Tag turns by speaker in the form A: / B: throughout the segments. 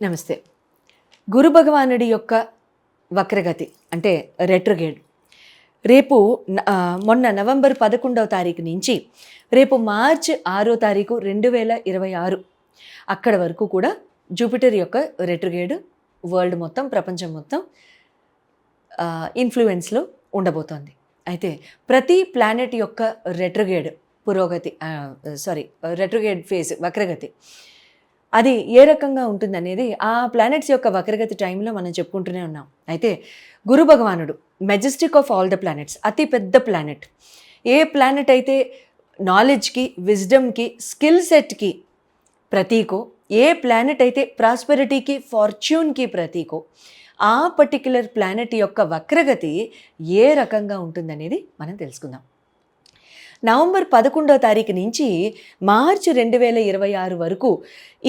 A: నమస్తే. గురు భగవానుడి యొక్క వక్రగతి అంటే రెట్రగేడ్ రేపు మొన్న నవంబర్ పదకొండవ తారీఖు నుంచి రేపు మార్చ్ ఆరో తారీఖు రెండు వేల ఇరవై ఆరు. అక్కడ వరకు కూడా జూపిటర్ యొక్క రెట్రగేడ్ వరల్డ్ మొత్తం ప్రపంచం మొత్తం ఇన్ఫ్లుయెన్స్లో ఉండబోతోంది. అయితే ప్రతి ప్లానెట్ యొక్క రెట్రగేడ్ పురోగతి సారీ రెట్రగేడ్ ఫేజ్ వక్రగతి అది ఏ రకంగా ఉంటుందనేది ఆ ప్లానెట్స్ యొక్క వక్రగతి టైంలో మనం చెప్పుకుంటూనే ఉన్నాం. అయితే గురు భగవానుడు majestic of all the planets అతి పెద్ద ప్లానెట్ ఏ ప్లానెట్ అయితే నాలెడ్జ్కి విజ్డమ్కి స్కిల్ సెట్కి ప్రతీకో ఏ ప్లానెట్ అయితే ప్రాస్పెరిటీకి ఫార్చ్యూన్కి ప్రతీకో ఆ పర్టిక్యులర్ ప్లానెట్ యొక్క వక్రగతి ఏ రకంగా ఉంటుందనేది మనం తెలుసుకుందాం. నవంబర్ పదకొండో తారీఖు నుంచి మార్చి రెండు వేల ఇరవై ఆరు వరకు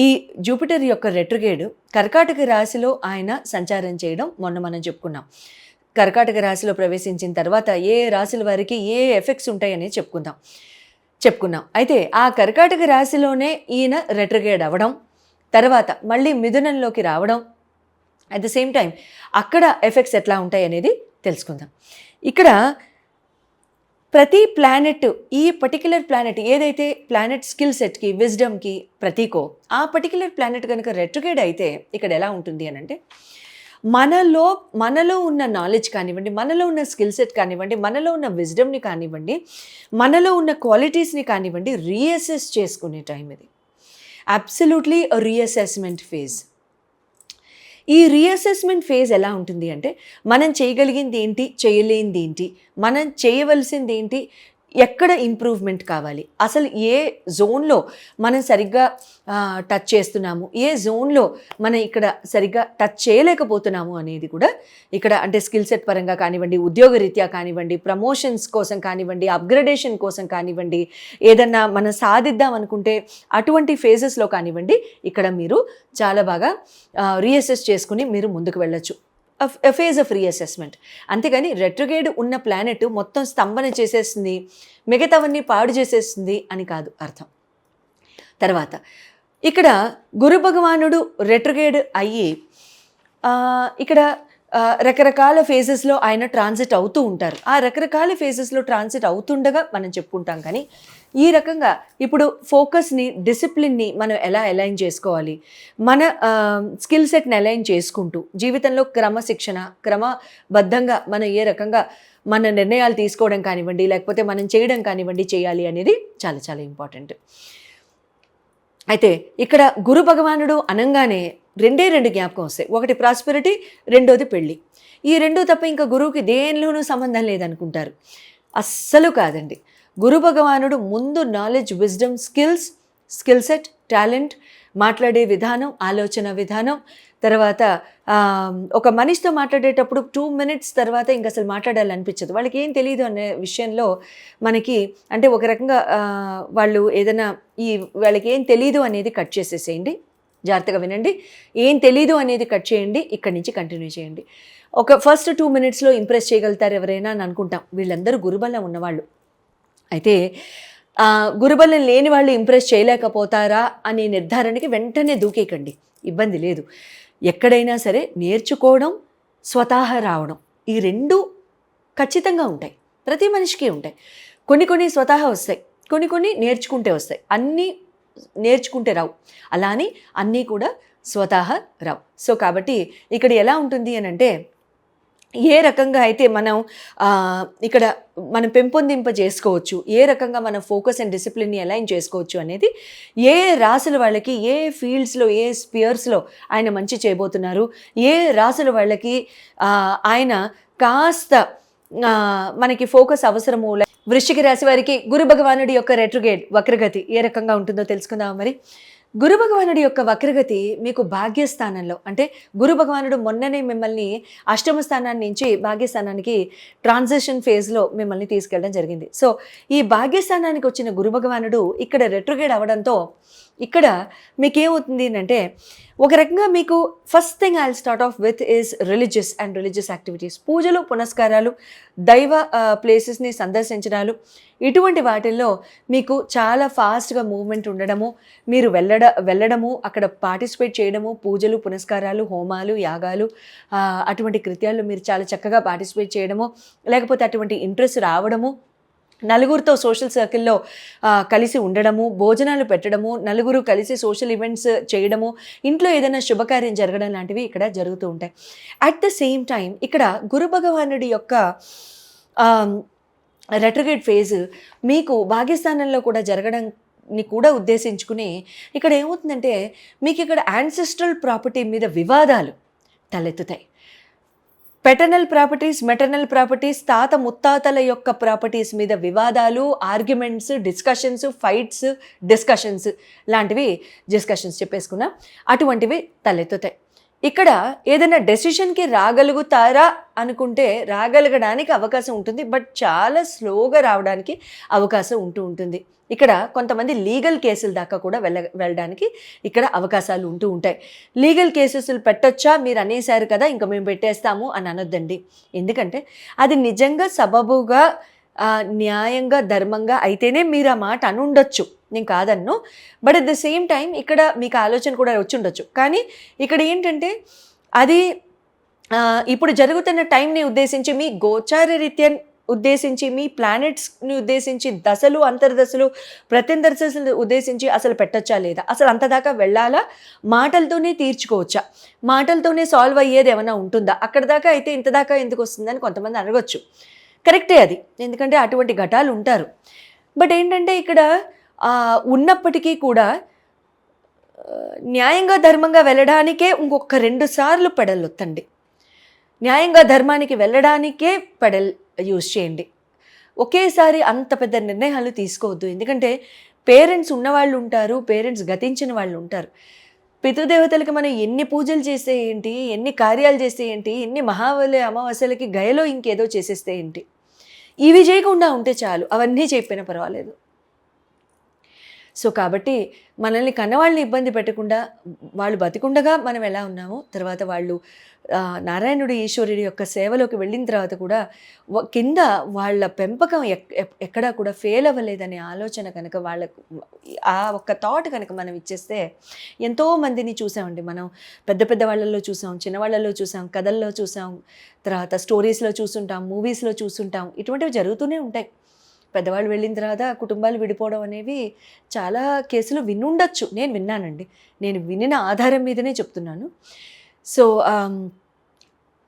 A: ఈ జూపిటర్ యొక్క రెట్రగేడ్ కర్కాటక రాశిలో ఆయన సంచారం చేయడం మొన్న మనం చెప్పుకున్నాం. కర్కాటక రాశిలో ప్రవేశించిన తర్వాత ఏ రాశుల వారికి ఏ ఎఫెక్ట్స్ ఉంటాయనేది చెప్పుకుందాం. చెప్పుకున్నాం. అయితే ఆ కర్కాటక రాశిలోనే ఈయన రెట్రగేడ్ అవ్వడం తర్వాత మళ్ళీ మిథునంలోకి రావడం అట్ ద సేమ్ టైం అక్కడ ఎఫెక్ట్స్ ఎట్లా ఉంటాయి అనేది తెలుసుకుందాం. ఇక్కడ ప్రతి ప్లానెట్ ఈ పర్టికులర్ ప్లానెట్ ఏదైతే ప్లానెట్ స్కిల్ సెట్కి విజ్డమ్కి ప్రతీకో ఆ పర్టికులర్ ప్లానెట్ కనుక రెట్రగేడ్ అయితే ఇక్కడ ఎలా ఉంటుంది అని అంటే మనలో మనలో ఉన్న నాలెడ్జ్ కానివ్వండి మనలో ఉన్న స్కిల్ సెట్ కానివ్వండి మనలో ఉన్న విజ్డమ్ని కానివ్వండి మనలో ఉన్న క్వాలిటీస్ని కానివ్వండి రీఅసెస్ చేసుకునే టైం ఇది. అబ్సల్యూట్లీ రీఅసెస్మెంట్ ఫేజ్ ఈ రీఅసెస్మెంట్ ఫేజ్ ఎలా ఉంటుంది అంటే మనం చేయగలిగింది ఏంటి చేయలేనిది ఏంటి మనం చేయవలసింది ఏంటి ఎక్కడ ఇంప్రూవ్మెంట్ కావాలి? అసలు ఏ జోన్లో మనం సరిగ్గా టచ్ చేస్తున్నాము? ఏ జోన్లో మనం ఇక్కడ సరిగ్గా టచ్ చేయలేకపోతున్నాము అనేది కూడా ఇక్కడ అంటే స్కిల్ సెట్ పరంగా కానివ్వండి ఉద్యోగ రీత్యా కానివ్వండి ప్రమోషన్స్ కోసం కానివ్వండి అప్గ్రేడేషన్ కోసం కానివ్వండి ఏదన్నా మనం సాధిద్దాం అనుకుంటే అటువంటి ఫేజెస్లో కానివ్వండి ఇక్కడ మీరు చాలా బాగా రీఅసెస్ చేసుకుని మీరు ముందుకు వెళ్ళచ్చు. ఫేజ్ ఆఫ్ రీఅసెస్మెంట్ అంతేగాని రెట్రగేడ్ ఉన్న ప్లానెట్ మొత్తం స్తంభన చేసేస్తుంది మిగతావన్నీ పాడు చేసేస్తుంది అని కాదు అర్థం. తర్వాత ఇక్కడ గురు భగవానుడు రెట్రగేడ్ అయ్యి ఇక్కడ రకరకాల ఫేజెస్లో ఆయన ట్రాన్సిట్ అవుతూ ఉంటారు. ఆ రకరకాల ఫేజెస్లో ట్రాన్సిట్ అవుతుండగా మనం చెప్పుకుంటాం కానీ ఈ రకంగా ఇప్పుడు ఫోకస్ని డిసిప్లిన్ని మనం ఎలా అలైన్ చేసుకోవాలి? మన స్కిల్ సెట్ని అలైన్ చేసుకుంటూ జీవితంలో క్రమశిక్షణ క్రమబద్ధంగా మనం ఏ రకంగా మన నిర్ణయాలు తీసుకోవడం కానివ్వండి లేకపోతే మనం చేయడం కానివ్వండి చేయాలి అనేది చాలా చాలా ఇంపార్టెంట్ అయితే ఇక్కడ గురు భగవానుడు అనంగానే రెండే రెండు జ్ఞాపకం వస్తాయి. ఒకటి ప్రాస్పెరిటీ రెండోది పెళ్ళి ఈ రెండు తప్ప ఇంకా గురువుకి దేనిలోనూ సంబంధం లేదనుకుంటారు. అస్సలు కాదండి. గురు భగవానుడు ముందు knowledge wisdom skills skill set talent మాట్లాడే విధానం ఆలోచన విధానం తర్వాత ఒక మనిషితో మాట్లాడేటప్పుడు టూ మినిట్స్ తర్వాత ఇంకా అసలు మాట్లాడాలనిపించదు. వాళ్ళకి ఏం తెలియదు అనే విషయంలో మనకి అంటే ఒక రకంగా వాళ్ళు ఏదైనా ఈ వాళ్ళకి ఏం తెలియదు అనేది కట్ చేసేసేయండి. జాగ్రత్తగా వినండి. ఏం తెలీదు అనేది కట్ చేయండి. ఇక్కడి నుంచి కంటిన్యూ చేయండి. ఒక ఫస్ట్ టూ మినిట్స్లో ఇంప్రెస్ చేయగలుగుతారు ఎవరైనా అని అనుకుంటాం. వీళ్ళందరూ గురుబలం ఉన్నవాళ్ళు. అయితే గురుబలం లేని వాళ్ళు ఇంప్రెస్ చేయలేకపోతారా అనే నిర్ధారణకి వెంటనే దూకేకండి ఇబ్బంది లేదు. ఎక్కడైనా సరే నేర్చుకోవడం స్వతహా రావడం ఈ రెండు ఖచ్చితంగా ఉంటాయి. ప్రతి మనిషికి ఉంటాయి. కొన్ని కొన్ని స్వతహా వస్తాయి. కొన్ని కొన్ని నేర్చుకుంటే వస్తాయి. అన్నీ నేర్చుకుంటే రావు. అలా అని అన్నీ కూడా స్వతహా రావు. సో కాబట్టి ఇక్కడ ఎలా ఉంటుంది అని అంటే ఏ రకంగా అయితే మనం ఇక్కడ మనం పెంపొందింప చేసుకోవచ్చు ఏ రకంగా మనం ఫోకస్ అండ్ డిసిప్లిన్ని అలైన్ చేసుకోవచ్చు అనేది ఏ రాసుల వాళ్ళకి ఏ ఫీల్డ్స్లో ఏ స్పియర్స్లో ఆయన మంచి చేయబోతున్నారు ఏ రాసుల వాళ్ళకి ఆయన కాస్త మనకి ఫోకస్ అవసరము లై- వృశ్చిక రాశి వారికి గురు భగవానుడి యొక్క రెట్రుగేడ్ వక్రగతి ఏ రకంగా ఉంటుందో తెలుసుకుందాం మరి? గురు భగవానుడి యొక్క వక్రగతి మీకు భాగ్యస్థానంలో అంటే గురు భగవానుడు మొన్ననే మిమ్మల్ని అష్టమ స్థానాన్ని నుంచి భాగ్యస్థానానికి ట్రాన్సిషన్ ఫేజ్లో మిమ్మల్ని తీసుకెళ్ళడం జరిగింది. సో ఈ భాగ్యస్థానానికి వచ్చిన గురు భగవానుడు ఇక్కడ రెట్రుగేడ్ అవడంతో ఇక్కడ మీకేమవుతుంది అంటే ఒక రకంగా మీకు first thing I start off with is religious and religious activities. పూజలు పునస్కారాలు దైవ ప్లేసెస్ని సందర్శించడాలు ఇటువంటి వాటిల్లో మీకు చాలా ఫాస్ట్గా మూవ్మెంట్ ఉండడము మీరు వెళ్ళడ వెళ్ళడము అక్కడ పార్టిసిపేట్ చేయడము పూజలు పునస్కారాలు హోమాలు యాగాలు అటువంటి కృత్యాల్లో మీరు చాలా చక్కగా పార్టిసిపేట్ చేయడము లేకపోతే అటువంటి ఇంట్రెస్ట్ రావడము నలుగురితో సోషల్ సర్కిల్లో కలిసి ఉండడము భోజనాలు పెట్టడము నలుగురు కలిసి సోషల్ ఈవెంట్స్ చేయడము ఇంట్లో ఏదైనా శుభకార్యం జరగడం లాంటివి ఇక్కడ జరుగుతూ ఉంటాయి. అట్ ద సేమ్ టైం ఇక్కడ గురు భగవానుడి యొక్క రెట్రిగేట్ ఫేజ్ మీకు భాగ్యస్థానంలో కూడా జరగడాన్ని కూడా ఉద్దేశించుకుని ఇక్కడ ఏమవుతుందంటే మీకు ఇక్కడ యాన్సెస్ట్రల్ ప్రాపర్టీ మీద వివాదాలు తలెత్తుతాయి. పెటర్నల్ ప్రాపర్టీస్ మెటర్నల్ ప్రాపర్టీస్ తాత ముత్తాతల యొక్క ప్రాపర్టీస్ మీద వివాదాలు ఆర్గ్యుమెంట్స్ డిస్కషన్స్ ఫైట్స్ డిస్కషన్స్ లాంటివి డిస్కషన్స్ చెప్పేసుకున్నా అటువంటివి తలెత్తుతాయి. ఇక్కడ ఏదైనా డెసిషన్కి రాగలుగుతారా అనుకుంటే రాగలగడానికి అవకాశం ఉంటుంది. బట్ చాలా స్లోగా రావడానికి అవకాశం ఉంటూ ఉంటుంది. ఇక్కడ కొంతమంది లీగల్ కేసుల దాకా కూడా వెళ్ళ వెళ్ళడానికి ఇక్కడ అవకాశాలు ఉంటూ ఉంటాయి. లీగల్ కేసెస్లు పెట్టొచ్చా? మీరు అనేసారు కదా ఇంకా మేము పెట్టేస్తాము అని అనొద్దండి. ఎందుకంటే అది నిజంగా సబబుగా న్యాయంగా ధర్మంగా అయితేనే మీరు ఆ మాట అనుండొచ్చు. నేను కాదన్ను. But at the same time ఇక్కడ మీకు ఆలోచన కూడా వచ్చి ఉండొచ్చు కానీ ఇక్కడ ఏంటంటే అది ఇప్పుడు జరుగుతున్న టైంని ఉద్దేశించి మీ గోచార రీత్యా ఉద్దేశించి మీ ప్లానెట్స్ని ఉద్దేశించి దశలు అంతర్దశలు ప్రత్యంతర్దశలు ఉద్దేశించి అసలు పెట్టచ్చా లేదా? అసలు అంత దాకా వెళ్ళాలా? మాటలతోనే తీర్చుకోవచ్చా? మాటలతోనే సాల్వ్ అయ్యేది ఏమైనా ఉంటుందా? అక్కడ దాకా అయితే ఇంత దాకా ఎందుకు వస్తుందని కొంతమంది అడగొచ్చు. కరెక్టే అది. ఎందుకంటే అటువంటి ఘటాలు ఉంటారు. బట్ ఏంటంటే ఇక్కడ ఉన్నప్పటికీ కూడా న్యాయంగా ధర్మంగా వెళ్ళడానికే ఇంకొక రెండు సార్లు పెడలొత్తండి న్యాయంగా ధర్మానికి వెళ్ళడానికే పెడల్ యూజ్ చేయండి. ఒకేసారి అంత పెద్ద నిర్ణయాలు తీసుకోవద్దు. ఎందుకంటే పేరెంట్స్ ఉన్నవాళ్ళు ఉంటారు పేరెంట్స్ గతించిన వాళ్ళు ఉంటారు. పితృదేవతలకి మనం ఎన్ని పూజలు చేస్తే ఏంటి ఎన్ని కార్యాలు చేస్తే ఏంటి ఎన్ని మహావలి అమావాస్యలకి గయలో ఇంకేదో చేసేస్తే ఏంటి? ఇవి చేయకుండా ఉంటే చాలు. అవన్నీ చెప్పినా పర్వాలేదు. సో కాబట్టి మనల్ని కన్నవాళ్ళని ఇబ్బంది పెట్టకుండా వాళ్ళు బతికుండగా మనం ఎలా ఉన్నామో తర్వాత వాళ్ళు నారాయణుడు ఈశ్వరుడి యొక్క సేవలోకి వెళ్ళిన తర్వాత కూడా కింద వాళ్ళ పెంపకం ఎక్- ఎక్కడా కూడా ఫెయిల్ అవ్వలేదనే ఆలోచన కనుక వాళ్ళకు ఆ ఒక్క థాట్ కనుక మనం ఇచ్చేస్తే ఎంతో మందిని చూసామండి మనం. పెద్ద పెద్ద వాళ్ళల్లో చూసాం చిన్నవాళ్ళలో చూసాం కథల్లో చూసాం తర్వాత స్టోరీస్లో చూసుంటాం మూవీస్లో చూస్తుంటాం ఇటువంటివి జరుగుతూనే ఉంటాయి. పెద్దవాళ్ళు వెళ్ళిన తర్వాత కుటుంబాలు విడిపోవడం అనేవి చాలా కేసులు వినుండొచ్చు. నేను విన్నానండి. నేను వినిన ఆధారం మీదనే చెప్తున్నాను. సో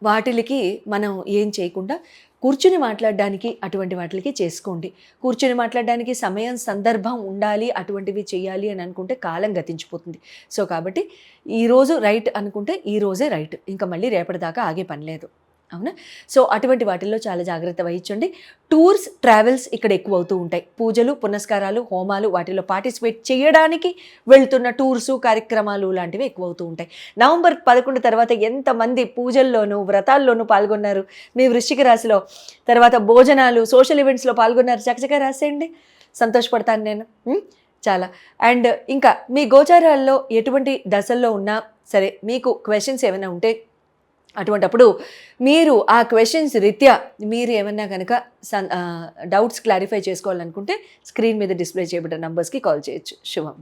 A: వాటికి మనం ఏం చేయకుండా కూర్చుని మాట్లాడడానికి అటువంటి వాటికి చేసుకోండి. కూర్చుని మాట్లాడడానికి సమయం సందర్భం ఉండాలి అటువంటివి చేయాలి అని అనుకుంటే కాలం గతించిపోతుంది. సో కాబట్టి ఈరోజు రైట్ అనుకుంటే ఈ రోజే రైట్. ఇంకా మళ్ళీ రేపటిదాకా ఆగే పని లేదు. అవునా? సో అటువంటి వాటిల్లో చాలా జాగ్రత్త వహించండి. టూర్స్ ట్రావెల్స్ ఇక్కడ ఎక్కువ అవుతూ ఉంటాయి. పూజలు పునస్కారాలు హోమాలు వాటిలో పార్టిసిపేట్ చేయడానికి వెళ్తున్న టూర్సు కార్యక్రమాలు లాంటివి ఎక్కువ అవుతూ ఉంటాయి. నవంబర్ పదకొండు తర్వాత ఎంతమంది పూజల్లోనూ వ్రతాల్లోనూ పాల్గొన్నారు? మీ వృశ్చిక రాశిలో తర్వాత భోజనాలు సోషల్ ఈవెంట్స్లో పాల్గొన్నారు? చకచకా రాసేయండి. సంతోషపడతాను నేను. చాలా. అండ్ ఇంకా మీ గోచారాల్లో ఎటువంటి దశల్లో ఉన్నా సరే మీకు క్వశ్చన్స్ ఏమైనా ఉంటే అటువంటప్పుడు మీరు ఆ క్వశ్చన్స్ రీత్యా మీరు ఏమన్నా కనుక సన్ డౌట్స్ క్లారిఫై చేసుకోవాలనుకుంటే స్క్రీన్ మీద డిస్ప్లే చేయబడిన నంబర్స్కి కాల్ చేయొచ్చు. శుభం